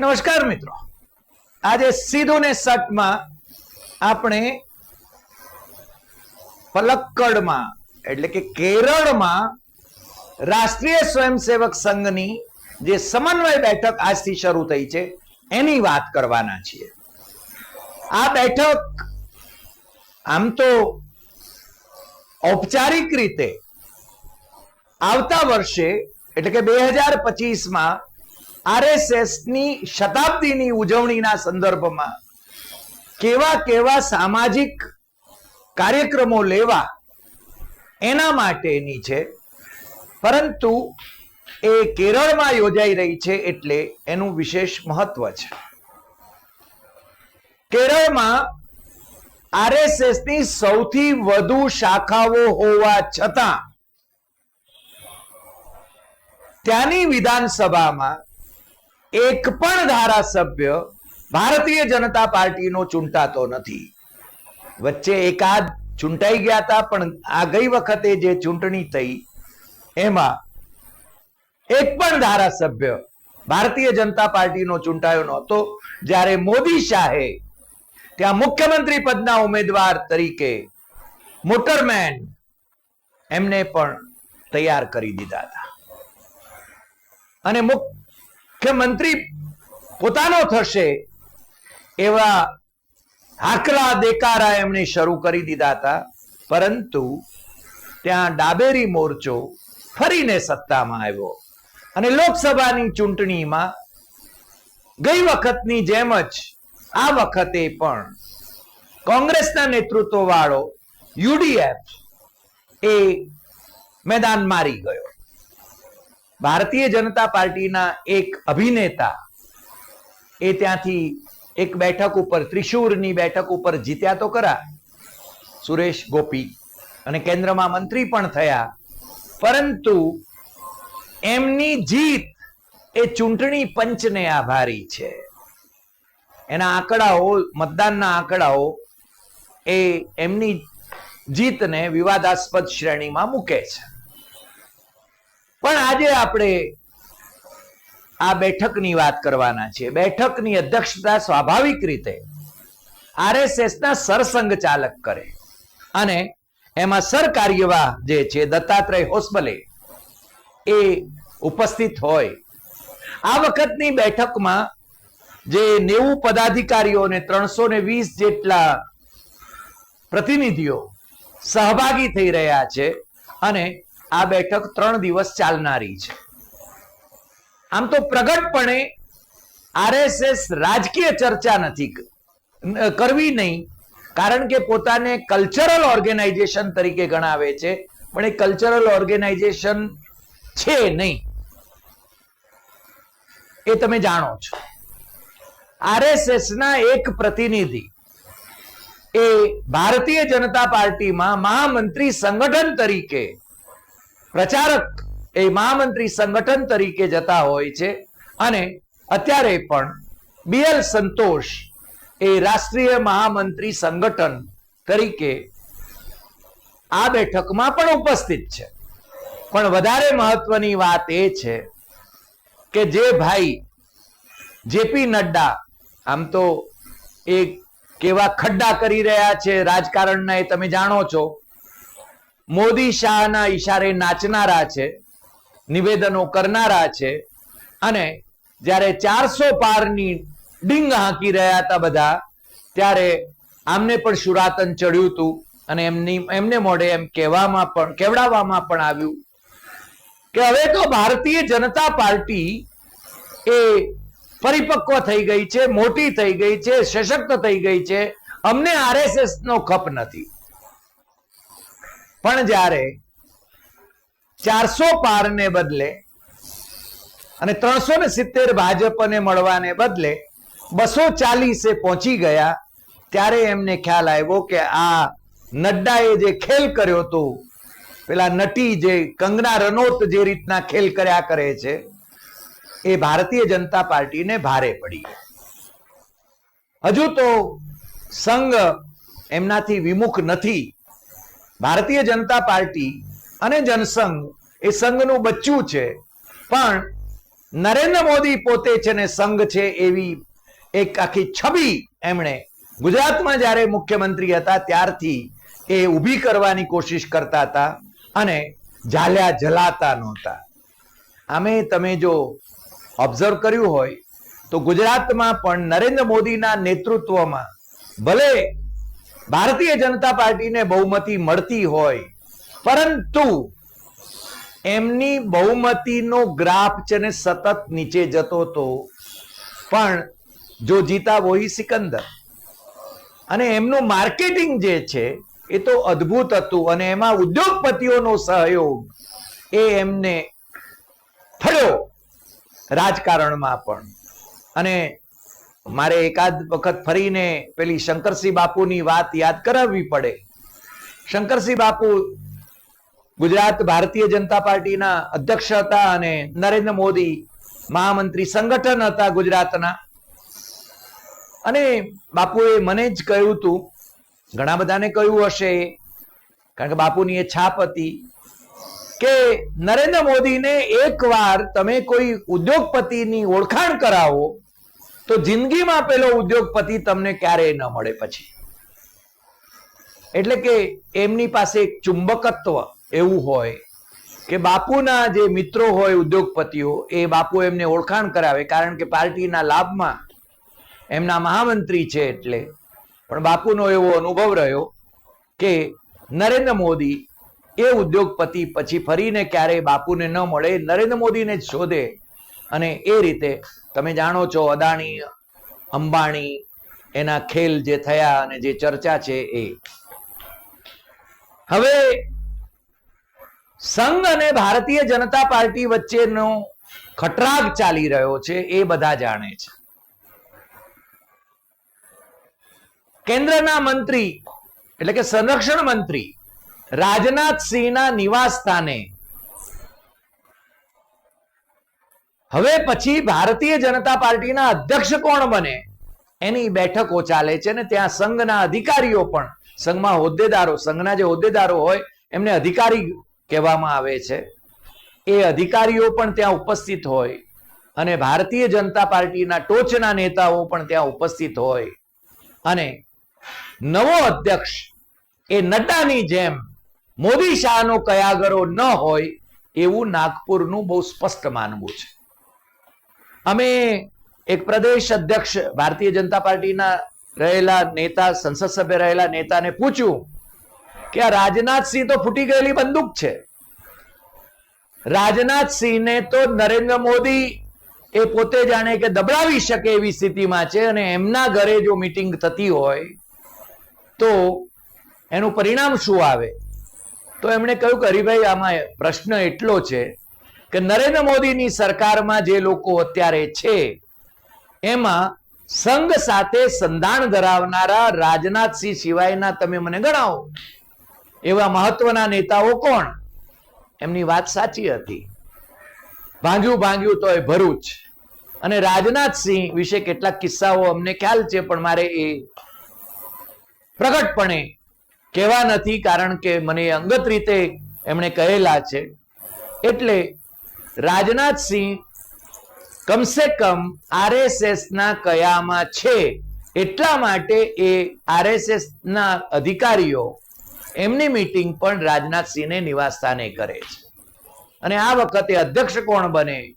નમસ્કાર મિત્રો. આજે સીધું ને સટમાં આપણે પલક્કડમાં, એટલે કે કેરળમાં રાષ્ટ્રીય સ્વયંસેવક સંઘની જે સમન્વય બેઠક આજથી શરૂ થઈ છે, એની વાત કરવાના છીએ. આ બેઠક આમ તો ઔપચારિક રીતે આવતા વર્ષે, એટલે કે બે હજાર પચીસમાં આરએસએસની શતાબ્દીની ઉજવણીના સંદર્ભમાં કેવા કેવા સામાજિક કાર્યક્રમો લેવા એના માટેની છે. પરંતુ એ કેરળમાં યોજાઈ રહી છે એટલે એનું વિશેષ મહત્વ છે. કેરળમાં આરએસએસની સૌથી વધુ શાખાઓ હોવા છતાં ત્યાંની વિધાનસભામાં એક પણ ધારાસભ્ય ભારતીય જનતા પાર્ટીનો ચૂંટાતો નથી. વચ્ચે એકાદ ચૂંટાઈ ગયા હતા, પણ આ ગઈ વખતે જે ચૂંટણી થઈ, એમાં એક પણ ધારાસભ્ય ભારતીય જનતા પાર્ટીનો ચૂંટાયો નહોતો. જ્યારે મોદી શાહે ત્યાં મુખ્યમંત્રી પદના ઉમેદવાર તરીકે મોટરમેન એમને પણ તૈયાર કરી દીધા હતા. અને મુખ્યમંત્રી પોતાનો થશે એવા હાકરા દેકારા એમણે શરૂ કરી દીધા હતા. પરંતુ ત્યાં ડાબેરી મોરચો ફરીને સત્તામાં આવ્યો. અને લોકસભાની ચૂંટણીમાં ગઈ વખતની જેમ જ આ વખતે પણ કોંગ્રેસના નેતૃત્વ વાળો યુડીએફ એ મેદાન મારી ગયો. ભારતીય જનતા પાર્ટીના એક અભિનેતા એ ત્યાંથી એક બેઠક ઉપર, ત્રિશુરની બેઠક ઉપર જીત્યા તો ખરા. સુરેશ ગોપી અને કેન્દ્રમાં મંત્રી પણ થયા. પરંતુ એમની જીત એ ચૂંટણી પંચને આભારી છે. એના આંકડાઓ, મતદાનના આંકડાઓ એ એમની જીતને વિવાદાસ્પદ શ્રેણીમાં મૂકે છે. પણ આજે આપણે આ બેઠકની વાત કરવાના છીએ. બેઠકની અધ્યક્ષતા સ્વાભાવિક રીતે આરએસએસના સરસંઘ ચાલક કરે. અને એમાં સરકાર્યવાહ જે છે, દત્તાત્રેય હોસબલે એ ઉપસ્થિત હોય. આ વખતની બેઠકમાં જે નેવું પદાધિકારીઓ અને ત્રણસો ને વીસ જેટલા પ્રતિનિધિઓ સહભાગી થઈ રહ્યા છે અને આ બેઠક ત્રણ દિવસ ચાલનારી છે. આમ તો પ્રગટપણે આરએસએસ રાજકીય ચર્ચા નથી કરવી નહીં, કારણ કે પોતાને કલ્ચરલ ઓર્ગેનાઇઝેશન તરીકે ગણાવે છે, પણ એ કલ્ચરલ ઓર્ગેનાઇઝેશન છે નહીં. એ તમે જાણો છો. આરએસએસ ના એક પ્રતિનિધિ એ ભારતીય જનતા પાર્ટીમાં મહામંત્રી સંગઠન તરીકે પ્રચારક એ મહામંત્રી સંગઠન તરીકે જતા હોય છે અને અત્યારે પણ બીએલ સંતોષ એ રાષ્ટ્રીય મહામંત્રી સંગઠન તરીકે આ બેઠકમાં પણ ઉપસ્થિત છે. પણ વધારે મહત્વની વાત એ છે કે જે ભાઈ જેપી નડ્ડા, આમ તો એ કેવા ખડ્ડા કરી રહ્યા છે રાજકારણના એ તમે જાણો છો. મોદી શાહના ઈશારે નાચનારા છે, નિવેદનો કરનારા છે, અને જ્યારે ચારસો પારની ડીંગ હાંકી રહ્યા હતા બધા, ત્યારે આમને પણ શુરાતન ચડ્યું હતું અને એમની, એમને મોઢે એમ કહેવામાં પણ, કેવડાવવામાં પણ આવ્યું કે હવે તો ભારતીય જનતા પાર્ટી એ પરિપક્વ થઈ ગઈ છે, મોટી થઈ ગઈ છે, સશક્ત થઈ ગઈ છે. અમને આરએસએસ નો ખપ નથી. પણ જ્યારે ચારસો પારને બદલે અને ત્રણસો ને સિત્તેર ભાજપને મળવાને બદલે બસો ચાલીસે પહોંચી ગયા, ત્યારે એમને ખ્યાલ આવ્યો કે આ નડ્ડાએ જે ખેલ કર્યો હતો, પેલા નટી જે કંગના રનોત જે રીતના ખેલ કર્યા કરે છે, એ ભારતીય જનતા પાર્ટીને ભારે પડી હજુ તો સંઘ એમનાથી વિમુખ નથી ભારતીય જનતા પાર્ટી અને જનસંઘ એ સંઘનું બચ્ચું છે. પણ નરેન્દ્ર મોદી પોતે છે ને સંઘ છે એવી એક આખી છબી એમણે ગુજરાતમાં જ્યારે મુખ્યમંત્રી હતા ત્યારથી એ ઊભી કરવાની કોશિશ કરતા હતા અને ઝાલ્યા જલાતા નહોતા. આમે તમે જો ઓબ્ઝર્વ કર્યું હોય તો ગુજરાતમાં પણ નરેન્દ્ર મોદીના નેતૃત્વમાં ભલે ભારતીય જનતા પાર્ટીને બહુમતી મળતી હોય, પરંતુ એમની બહુમતીનો ગ્રાફ છે ને સતત નીચે જતો હતો પણ જો જીતા વોહી સિકંદર. અને એમનું માર્કેટિંગ જે છે, એ તો અદ્ભુત હતું અને એમાં ઉદ્યોગપતિઓનો સહયોગ એ એમને થયો રાજકારણમાં પણ. અને મારે એકાદ વખત ફરીને પેલી શંકરસિંહ બાપુની વાત યાદ કરાવવી પડે. શંકરસિંહ બાપુ ગુજરાત ભારતીય જનતા પાર્ટીના અધ્યક્ષ હતા અને નરેન્દ્ર મોદી મહામંત્રી સંગઠન હતા ગુજરાતના. અને બાપુએ મને જ કહ્યું હતું ઘણા બધાને કહ્યું હશે, કારણ કે બાપુની એ છાપ હતી, કે નરેન્દ્ર મોદીને એકવાર તમે કોઈ ઉદ્યોગપતિની ઓળખાણ કરાવો તો જિંદગીમાં પેલો ઉદ્યોગપતિ તમને ક્યારેય ન મળે પછી. એટલે કે એમની પાસે એક ચુંબકત્વ એવું હોય કે બાપુના જે મિત્રો હોય ઉદ્યોગપતિઓ, એ બાપુ એમને ઓળખાણ કરાવે, કારણ કે પાર્ટીના લાભમાં એમના મહામંત્રી છે એટલે. પણ બાપુનો એવો અનુભવ રહ્યો કે નરેન્દ્ર મોદી એ ઉદ્યોગપતિ પછી ફરીને ક્યારેય બાપુને ન મળે, નરેન્દ્ર મોદીને જ શોધે અને એ રીતે તમે જાણો છો અદાણી, અંબાણી, એના ખેલ જે થયા અને જે ચર્ચા છે એ. હવે, સંઘ અને ભારતીય જનતા પાર્ટી વચ્ચેનો ખટરાગ ચાલી રહ્યો છે એ બધા જાણે છે. કેન્દ્રના મંત્રી, એટલે કે સંરક્ષણ મંત્રી રાજનાથ સિંહના નિવાસ સ્થાને હવે પછી ભારતીય જનતા પાર્ટીના અધ્યક્ષ કોણ બને? એની બેઠકો ચાલે છે ને ત્યાં સંઘના અધિકારીઓ પણ, સંઘમાં હોદ્દેદારો, સંઘના જે હોદ્દેદારો હોય, એમને અધિકારી કહેવામાં આવે છે. એ અધિકારીઓ પણ ત્યાં ઉપસ્થિત હોય અને ભારતીય જનતા પાર્ટીના ટોચના નેતાઓ પણ ત્યાં ઉપસ્થિત હોય. અને નવો અધ્યક્ષ, એ નડ્ડાની જેમ મોદી શાહનો કયાગરો ન હોય એવું નાગપુરનું બહુ સ્પષ્ટ માનવું છે. અમે એક પ્રદેશ અધ્યક્ષ ભારતીય જનતા પાર્ટીના રહેલા નેતા, સંસદ સભ્ય રહેલા નેતાને પૂછ્યું કે આ રાજનાથસિંહ તો ફૂટી ગયેલી બંદૂક છે. રાજનાથસિંહને તો નરેન્દ્ર મોદી એ પોતે જાણે કે દબડાવી શકે એવી સ્થિતિમાં છે અને એમના ઘરે જો મીટિંગ થતી હોય તો એનું પરિણામ શું આવે? તો એમણે કહ્યું કે હરિભાઈ, આમાં પ્રશ્ન એટલો છે કે નરેન્દ્ર મોદીની સરકારમાં જે લોકો અત્યારે છે, એમાં સંઘ સાથે સંધાન ધરાવનારા રાજનાથસિંહ સિવાયના તમે મને ગણાવો. એવા મહત્વના નેતાઓ કોણ? એમની વાત સાચી હતી. ભાંગ્યું ભાંગ્યું તો એ ભરૂચ. અને રાજનાથસિંહ વિશે કેટલાક કિસ્સાઓ અમને ખ્યાલ છે, પણ મારે એ પ્રગટપણે કહેવા નથી, કારણ કે મને અંગત રીતે એમણે કહેલા છે. એટલે રાજનાથસિંહ કમસે કમ આરએસએસ ના કયામાં છે. એટલા માટે એ આરએસએસ ના અધિકારીઓ એમની મીટિંગ પણ રાજનાથસિંહને નિવાસસ્થાને કરે છે. અને આ વખતે અધ્યક્ષ કોણ બને?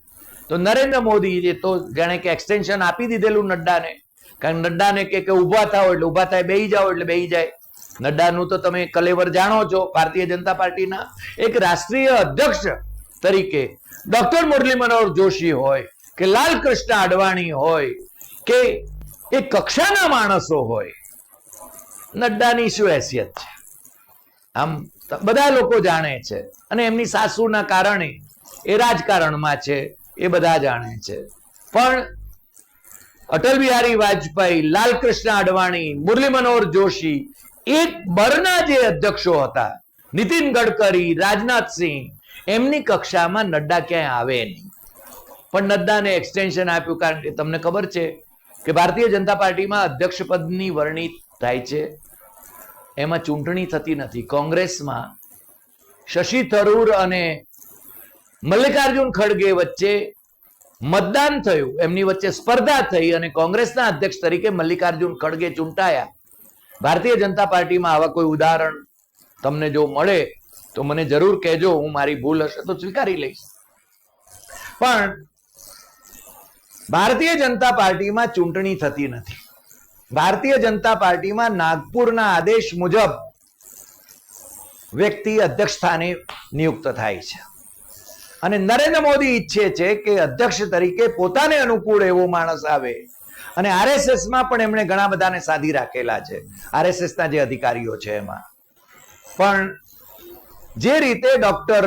તો નરેન્દ્ર મોદી તો જાણે કે એક્સટેન્શન આપી દીધેલું નડ્ડાને. કારણ નડ્ડાને કે ઊભા થાવ એટલે ઊભા થાય, બેહી જાઓ એટલે બેહી જાય. નડ્ડાનું તો તમે કલેવર જાણો છો, ભારતીય જનતા પાર્ટીના એક રાષ્ટ્રીય અધ્યક્ષ તરીકે ડોક્ટર મુરલી મનોહર જોશી હોય, કે લાલકૃષ્ણ અડવાણી હોય, કે એ કક્ષાના માણસો હોય, નડ્ડાની શું હેસિયત છે? આમ બધા લોકો જાણે છે. અને એમની સાસુના કારણે, એ રાજકારણમાં છે, એ બધા જાણે છે. પણ અટલ બિહારી વાજપેયી લાલકૃષ્ણ અડવાણી મુરલી મનોહર જોશી, એક બરના જે અધ્યક્ષો હતા, નીતિન ગડકરી, રાજનાથસિંહ એમની કક્ષામાં નડ્ડા ક્યાંય આવે નહીં. પણ નડ્ડાને એક્સટેન્શન આપ્યું કારણ કે તમને ખબર છે કે ભારતીય જનતા પાર્ટીમાં અધ્યક્ષ પદની વરણી થાય છે. એમાં ચૂંટણી થતી નથી. કોંગ્રેસમાં શશી થરૂર અને મલ્લિકાર્જુન ખડગે વચ્ચે મતદાન થયું. એમની વચ્ચે સ્પર્ધા થઈ અને કોંગ્રેસના અધ્યક્ષ તરીકે મલ્લિકાર્જુન ખડગે ચૂંટાયા. ભારતીય જનતા પાર્ટીમાં આવા કોઈ ઉદાહરણ તમને જો મળે તો મને જરૂર કહેજો, હું મારી ભૂલ હશે તો સ્વીકારી લઈશ. પણ ભારતીય જનતા પાર્ટીમાં ચૂંટણી થતી નથી. ભારતીય જનતા પાર્ટીમાં નાગપુરના આદેશ મુજબ વ્યક્તિ અધ્યક્ષ સ્થાને નિયુક્ત થાય છે. અને નરેન્દ્ર મોદી ઈચ્છે છે કે અધ્યક્ષ તરીકે પોતાને અનુકૂળ એવો માણસ આવે. અને આરએસએસમાં પણ એમણે ઘણા બધાને સાધી રાખેલા છે. આરએસએસના જે અધિકારીઓ છે એમાં. પણ જે રીતે ડોક્ટર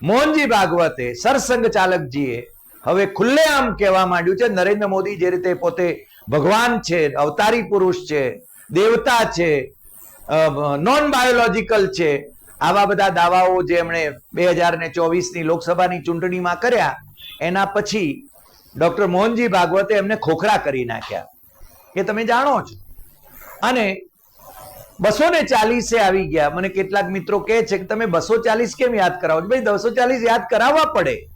મોહનજી ભાગવતે સરસંઘ ચાલકજીએ હવે ખુલ્લેઆમ કહેવા માંડ્યું છે, નરેન્દ્ર મોદી જે રીતે પોતે ભગવાન છે, અવતારી પુરુષ છે, દેવતા છે નોન બાયોલોજીકલ છે, આવા બધા દાવાઓ જે એમણે બે હજાર ને ચોવીસની લોકસભાની ચૂંટણીમાં કર્યા, એના પછી ડોક્ટર મોહનજી ભાગવતે એમને ખોખરા કરી નાખ્યા. એ તમે જાણો છો. અને બસો ને ચાલીસે આવી ગયા. મને કેટલાક મિત્રો કહે છે કે તમે બસો ચાલીસ કેમ યાદ કરાવો? ભાઈ બસો ચાલીસ યાદ કરાવવા પડે.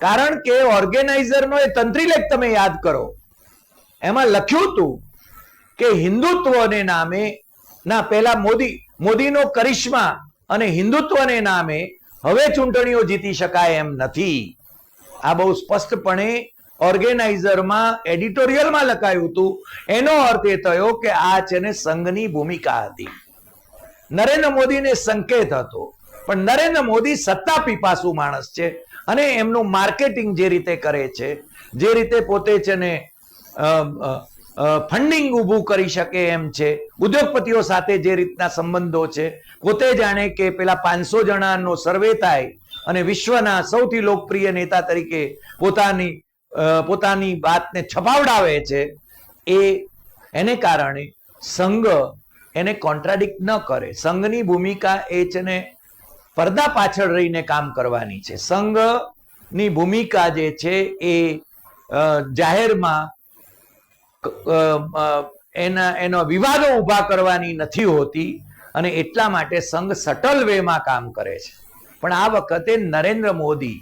કારણ કે ઓર્ગેનાઇઝરનો એ તંત્રી લેખ તમે યાદ કરો. એમાં લખ્યું હતું કે હિન્દુત્વને નામે, ના, પહેલા મોદી, મોદીનો કરિશ્મા અને હિન્દુત્વને નામે હવે ચૂંટણીઓ જીતી શકાય એમ નથી. આ બહુ સ્પષ્ટપણે ઓર્ગેનાઇઝરમાં એડિટોરિયલમાં લખાયું હતું. એનો અર્થ એ થયો કે આ છે ને સંઘની ભૂમિકા હતી. નરેન્દ્ર મોદીને સંકેત હતો. પણ નરેન્દ્ર મોદી સત્તા પીપાસુ માણસ છે અને એમનું માર્કેટિંગ જે રીતે કરે છે, જે રીતે પોતે છે ને ફંડિંગ ઊભું કરી શકે એમ છે, ઉદ્યોગપતિઓ સાથે જે રીતના સંબંધો છે, પોતે જાણે કે પેલા પાંચસો જણાનો સર્વે થાય અને વિશ્વના સૌથી લોકપ્રિય નેતા તરીકે પોતાની પોતાની વાતને છપાવડાવે છે, એ એને કારણે સંઘ એને કોન્ટ્રાડિક્ટ ન કરે. સંઘની ભૂમિકા એ છે ને પડદા પાછળ રહીને કામ કરવાની છે. સંઘની ભૂમિકા જે છે એ જાહેરમાં એના, એનો વિવાદો ઊભા કરવાની નથી હોતી અને એટલા માટે સંઘ સટલ વેમાં કામ કરે છે. પણ આ વખતે નરેન્દ્ર મોદી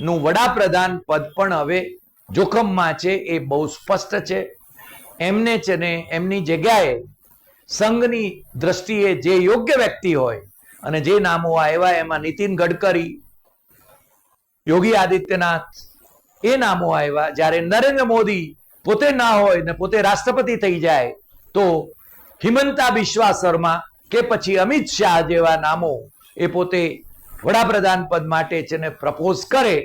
નું વડાપ્રધાન પદ પણ હવે જોખમમાં છે, એ બહુ સ્પષ્ટ છે. એમને છે ને, એમની જગ્યાએ સંઘની દ્રષ્ટિએ જે યોગ્ય વ્યક્તિ હોય અને જે નામો આવ્યા, એમાં નીતિન ગડકરી, યોગી આદિત્યનાથ, એ નામો આવ્યા. જ્યારે નરેન્દ્ર મોદી પોતે ના હોય ને પોતે રાષ્ટ્રપતિ થઈ જાય, તો હિમંતા બિશ્વા શર્મા કે પછી અમિત શાહ જેવા નામો એ પોતે વડાપ્રધાન પદ માટે છે ને પ્રપોઝ કરે,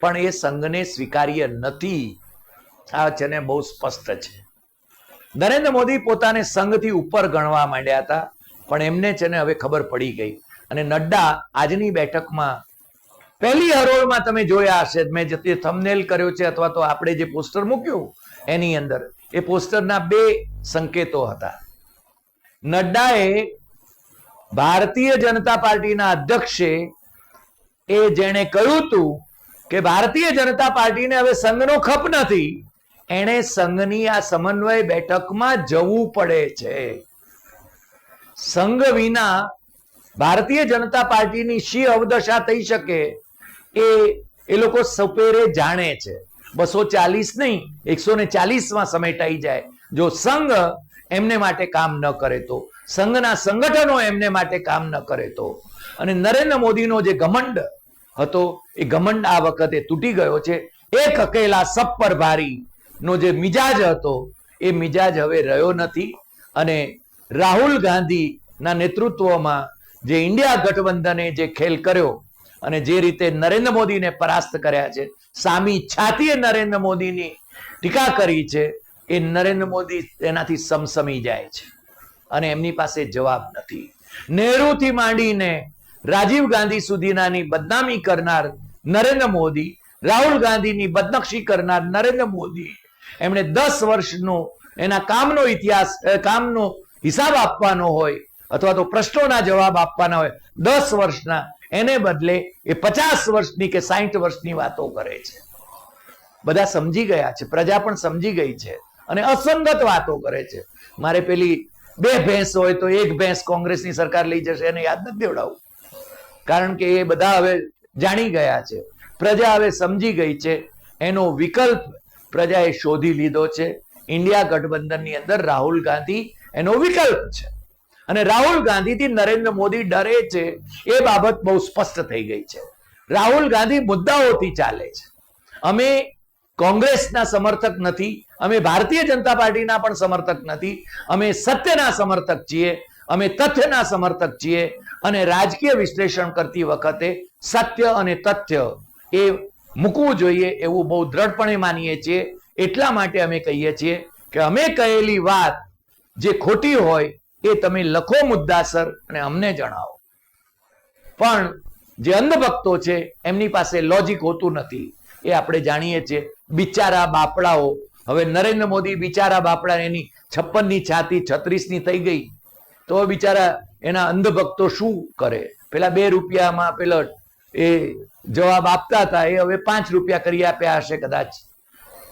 પણ એ સંઘને સ્વીકાર્ય નથી. આ છે ને બહુ સ્પષ્ટ છે. નરેન્દ્ર મોદી પોતાને સંઘથી ઉપર ગણવા માંડ્યા હતા, પણ એમને છે ને હવે ખબર પડી ગઈ. અને નડ્ડા આજની બેઠકમાં પહેલી હરોળમાં તમે જોયા હશે, મેં જે તે થંબનેલ કર્યો છે અથવા તો આપણે જે પોસ્ટર મૂક્યું એની અંદર, એ પોસ્ટરના બે સંકેતો હતા. નડ્ડાએ ભારતીય જનતા પાર્ટીના અધ્યક્ષે એ જેણે કહ્યું હતું કે ભારતીય જનતા પાર્ટીને હવે સંઘનો ખપ નથી, એણે સંઘની આ સમન્વય બેઠકમાં જવું પડે છે. સંઘ વિના ભારતીય જનતા પાર્ટીની શી અવદશા થઈ શકે એ એ લોકો સપેરે જાણે છે. બસો ચાલીસ નહીં, એકસો ને ચાલીસમાં સમેટાઈ જાય. જો સંઘ એમને માટે કામ ન કરે તો સંઘના સંગઠનો એમને માટે કામ ન કરે તો. અને નરેન્દ્ર મોદીનો જે ઘમંડ હતો, એ ઘમંડ આ વખતે તૂટી ગયો છે. એક અકેલા સબ પર ભારી નો જે મિજાજ હતો, એ મિજાજ હવે રહ્યો નથી. અને રાહુલ ગાંધીના નેતૃત્વમાં જે ઇન્ડિયા ગઠબંધને જે ખેલ કર્યો અને જે રીતે નરેન્દ્ર મોદીને પરાસ્ત કર્યા છે, સામી છાતીએ નરેન્દ્ર મોદીની ટીકા કરી છે, એ નરેન્દ્ર મોદી એનાથી સમસમી જાય છે. અને એમની પાસે જવાબ નથી. નહેરુથી માંડીને રાજીવ ગાંધી સુધીનાની બદનામી કરનાર નરેન્દ્ર મોદી, રાહુલ ગાંધીની બદનક્ષી કરનાર નરેન્દ્ર મોદી, એમણે દસ વર્ષનો એના કામનો ઇતિહાસ કામનો હિસાબ આપવાનો હોય અથવા તો પ્રશ્નોના જવાબ આપવાના હોય, દસ વર્ષના એને બદલે એ પચાસ વર્ષની કે સાહીઠ વર્ષની વાતો કરે છે. બધા સમજી ગયા છે, પ્રજા પણ સમજી ગઈ છે અને અસંગત વાતો કરે છે. મારે પેલી બે ભેંસ હોય તો એક ભેંસ કોંગ્રેસની સરકાર લઈ જશે એને યાદ નથી દેવડાવું. કારણ કે એ બધા હવે જાણી ગયા છે. પ્રજા હવે સમજી ગઈ છે. એનો વિકલ્પ પ્રજાએ શોધી લીધો છે. ઇન્ડિયા ગઠબંધનની અંદર રાહુલ ગાંધી એનો વિકલ્પ છે. અને રાહુલ ગાંધીથી નરેન્દ્ર મોદી ડરે છે. એ બાબત બહુ સ્પષ્ટ થઈ ગઈ છે. રાહુલ ગાંધી મુદ્દાઓથી ચાલે છે. અમે કોંગ્રેસના સમર્થક નથી, અમે ભારતીય જનતા પાર્ટીના પણ સમર્થક નથી, અમે સત્યના સમર્થક છીએ, અમે તથ્યના સમર્થક છીએ અને રાજકીય વિશ્લેષણ કરતી વખતે સત્ય અને તથ્ય એ મૂકવું જોઈએ એવું બહુ દ્રઢપણે માનીએ છીએ. એટલા માટે અમે કહીએ છીએ કે અમે કહેલી વાત જે ખોટી હોય એ તમે લખો મુદ્દાસર અને અમને જણાવો. પણ જે અંધભક્તો છે, એમની પાસે લોજિક હોતું નથી. એ આપણે જાણીએ છીએ. બિચારા બાપડાઓ, હવે નરેન્દ્ર મોદી બિચારા બાપડા એની છપ્પનની છાતી છત્રીસની થઈ ગઈ. તો બિચારા એના અંધભક્તો શું કરે? પેલા બે રૂપિયામાં પેલો એ જવાબ આપતા હતા, એ હવે પાંચ રૂપિયા કરી આપ્યા હશે કદાચ.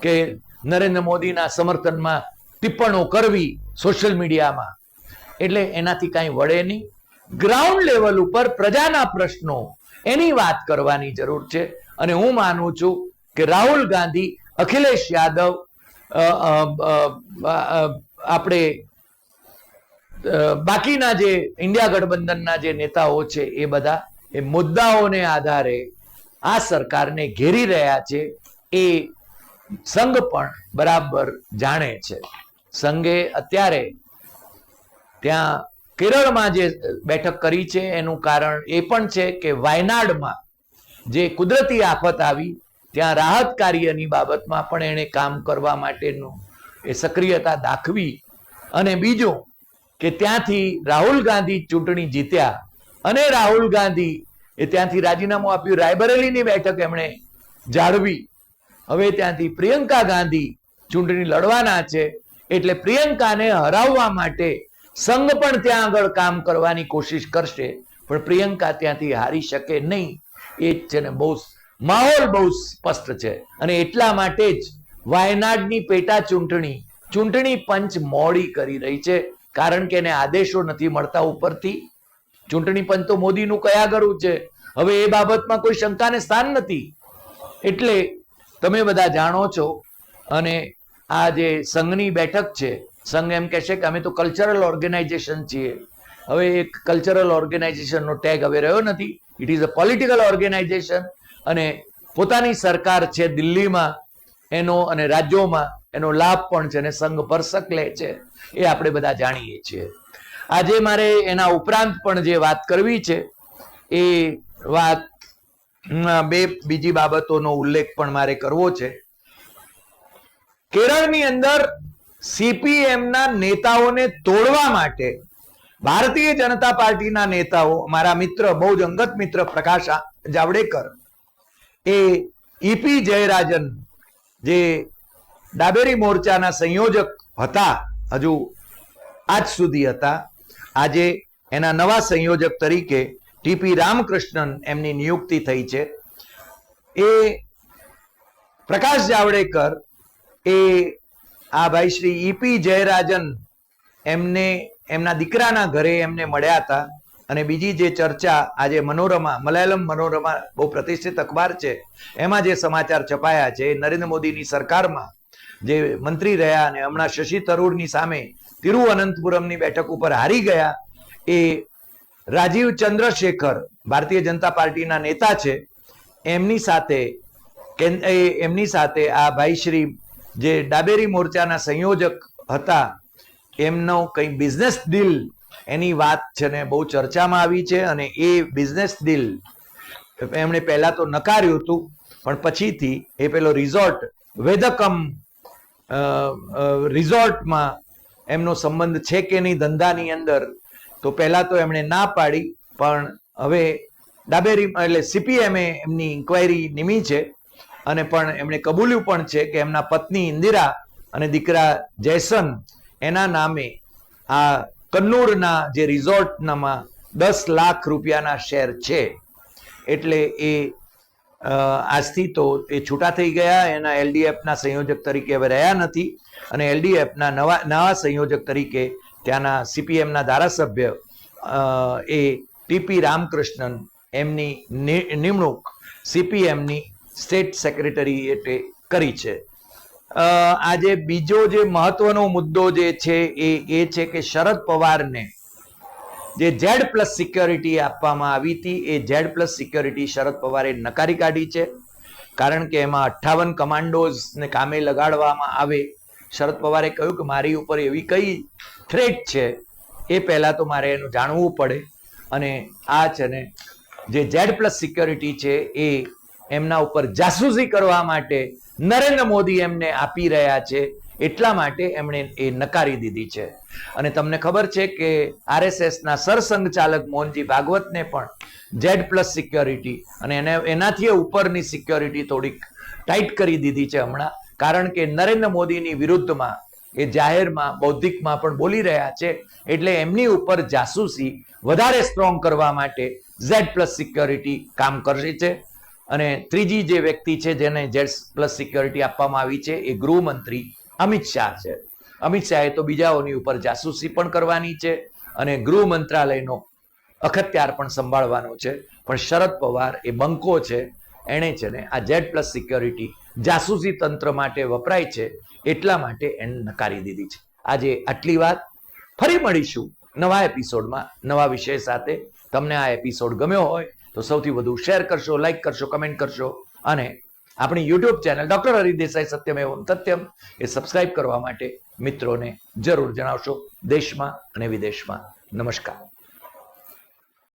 કે નરેન્દ્ર મોદીના સમર્થનમાં ટિપ્પણો કરવી સોશિયલ મીડિયામાં. એટલે એનાથી કાંઈ વળે નહીં. ગ્રાઉન્ડ લેવલ ઉપર પ્રજાના પ્રશ્નો એની વાત કરવાની જરૂર છે. અને હું માનું છું કે રાહુલ ગાંધી, અખિલેશ યાદવ આપણે બાકીના જે ઇન્ડિયા ગઠબંધનના જે નેતાઓ છે એ બધા, એ મુદ્દાઓને આધારે આ સરકારને ઘેરી રહ્યા છે એ સંઘ પણ બરાબર જાણે છે. સંઘે અત્યારે ત્યાં કેરળમાં જે બેઠક કરી છે એનું કારણ એ પણ છે કે વાયનાડમાં જે કુદરતી આફત આવી, ત્યાં રાહત કાર્યની બાબતમાં પણ એણે કામ કરવા માટેનું એ સક્રિયતા દાખવી અને બીજું કે ત્યાંથી રાહુલ ગાંધી ચૂંટણી જીત્યા અને રાહુલ ગાંધી એ ત્યાંથી રાજીનામું આપ્યું, રાયબરેલીની બેઠક એમણે જાળવી. હવે ત્યાંથી પ્રિયંકા ગાંધી ચૂંટણી લડવાના છે, એટલે પ્રિયંકાને હરાવવા માટે સંઘ પણ ત્યાં આગળ કામ કરવાની કોશિશ કરશે, પણ પ્રિયંકા ત્યાંથી હારી શકે નહીં. એ જ છે ને બહુ માહોલ બહુ સ્પષ્ટ છે. અને એટલા માટે જ વાયનાડની પેટા ચૂંટણી ચૂંટણી પંચ મોડી કરી રહી છે. કારણ કે એને આદેશો નથી મળતા ઉપરથી. ચૂંટણી પંચ તો મોદીનું કયા કરવું છે? હવે એ બાબતમાં કોઈ શંકાને સ્થાન નથી. એટલે તમે બધા જાણો છો અને આ જે સંઘની બેઠક છે, સંઘ એમ કહેશે કે અમે તો કલ્ચરલ ઓર્ગેનાઇઝેશન છીએ. હવે એક કલ્ચરલ ઓર્ગેનાઇઝેશનનો ટેગ હવે રહ્યો નથી. It is a political organization અને પોતાની સરકાર છે દિલ્હીમાં, એનો અને રાજ્યોમાં, એનો લાભ પણ છે અને સંઘ ભરસક લે છે. એ આપણે બધા જાણીએ છીએ. આજે મારે એના ઉપરાંત પણ જે વાત કરવી છે, એ વાત બે બીજી બાબતોનો ઉલ્લેખ પણ મારે કરવો છે. કેરળની અંદર સીપીએમના નેતાઓને તોડવા માટે ભારતીય જનતા પાર્ટીના નેતાઓ, મારા મિત્ર બહુ જ અંગત મિત્ર પ્રકાશ જાવડેકર, એ ઈપી જયરાજન, જે ડાબેરી મોરચાના સંયોજક હતા, હજુ આજ સુધી હતા, આજે એના નવા સંયોજક તરીકે ટીપી રામકૃષ્ણન એમની નિયુક્તિ થઈ છે. એ પ્રકાશ જાવડેકર, એ આ ભાઈ શ્રી ઈપી જયરાજન એમને એમના દીકરાના ઘરે એમને મળ્યા હતા. અને બીજી જે ચર્ચા આજે મનોરમા, મલયાલમ મનોરમા બહુ પ્રતિષ્ઠિત અખબાર છે, એમાં જે સમાચાર છપાયા છે નરેન્દ્ર મોદીની સરકારમાં જે મંત્રી રહ્યા અને હમણાં શશી તરૂરની સામે તિરુઅનંતપુરમની બેઠક ઉપર હારી ગયા, એ રાજીવ ચંદ્રશેખર, ભારતીય જનતા પાર્ટીના નેતા છે, એમની સાથે એમની સાથે આ ભાઈ શ્રી જે ડાબેરી મોરચાના સંયોજક હતા એમનો કઈ બિઝનેસ ડીલ એની વાત છે ને બહુ ચર્ચામાં આવી છે અને એ બિઝનેસ ડીલ એમણે પહેલા તો નકાર્યું હતું, પણ પછીથી એ પેલો રિઝોર્ટ વેદકમ રિઝોર્ટમાં એમનો સંબંધ છે કે નહીં ધંધાની અંદર, તો પહેલા તો એમણે ના પાડી, પણ હવે ડાબેરી, એટલે સીપીએમએ એમની ઇન્ક્વાયરી નિમી છે, અને પણ એમણે કબૂલ્યું પણ છે કે એમના પત્ની ઇન્દિરા અને દીકરા જયસન એના નામે આ કન્નૂરના જે રિઝોર્ટનામાં દસ લાખ રૂપિયાના શેર છે, એટલે એ આજથી તો એ છૂટા થઈ ગયા, એના એલડીએફના સંયોજક તરીકે હવે રહ્યા નથી અને એલડીએફના નવા નવા સંયોજક તરીકે ત્યાંના સીપીએમના ધારાસભ્ય એ ટીપી રામકૃષ્ણન એમની નિમણૂક સીપીએમની સ્ટેટ સેક્રેટરી એટલે કરી છે. આજે બીજો જે મહત્વનો મુદ્દો જે છે એ એ છે કે શરદ પવારને જે ઝેડ પ્લસ સિક્યોરિટી આપવામાં આવી હતી, એ ઝેડ પ્લસ સિક્યોરિટી શરદ પવારે નકારી કાઢી છે. કારણ કે એમાં અઠ્ઠાવન કમાન્ડોઝને કામે લગાડવામાં આવે. શરદ પવારે કહ્યું કે મારી ઉપર એવી કઈ થ્રેટ છે, એ પહેલાં તો મારે એનું જાણવું પડે. અને આ છે ને, જે ઝેડ પ્લસ સિક્યોરિટી છે, એ એમના ઉપર જાસૂસી કરવા માટે નરેન્દ્ર મોદી એમને આપી રહ્યા છે એટલા માટે એમણે એ નકારી દીધી છે. અને તમને ખબર છે કે આરએસએસ ના સરસંઘચાલક મોહનજી ભાગવતને પણ ઝેડ પ્લસ સિક્યોરિટી અને એને એનાથી ઉપરની સિક્યોરિટી થોડીક ટાઈટ કરી દીધી છે હમણાં. કારણ કે નરેન્દ્ર મોદીની વિરુદ્ધમાં એ જાહેરમાં, બૌદ્ધિકમાં પણ બોલી રહ્યા છે એટલે એમની ઉપર જાસૂસી વધારે સ્ટ્રોંગ કરવા માટે ઝેડ પ્લસ સિક્યોરિટી કામ કરશે છે. અને ત્રીજી જે વ્યક્તિ છે જેને જેટ્સ પ્લસ સિક્યોરિટી આપવામાં આવી છે એ ગૃહમંત્રી અમિત શાહ છે. અમિત શાહે તો બીજાઓની ઉપર જાસૂસી પણ કરવાની છે અને ગૃહ મંત્રાલયનો અખત્યાર પણ સંભાળવાનો છે. પણ શરદ પવાર એ બંકો છે, એણે છે ને આ જેટ પ્લસ સિક્યોરિટી જાસૂસી તંત્ર માટે વપરાય છે, એટલા માટે એને નકારી દીધી છે. આજે આટલી વાત. ફરી મળીશું નવા એપિસોડમાં નવા વિષય સાથે. તમને આ એપિસોડ ગમ્યો હોય તો સૌથી વધુ શેર કરશો લાઈક કરશો કમેન્ટ કરશો. અને આપણી YouTube channel doctor Hari Desai Satyam એવમ સત્યમ એ સબસ્ક્રાઇબ કરવા માટે મિત્રોને જરૂર જણાવશો દેશમાં અને વિદેશમાં. નમસ્કાર.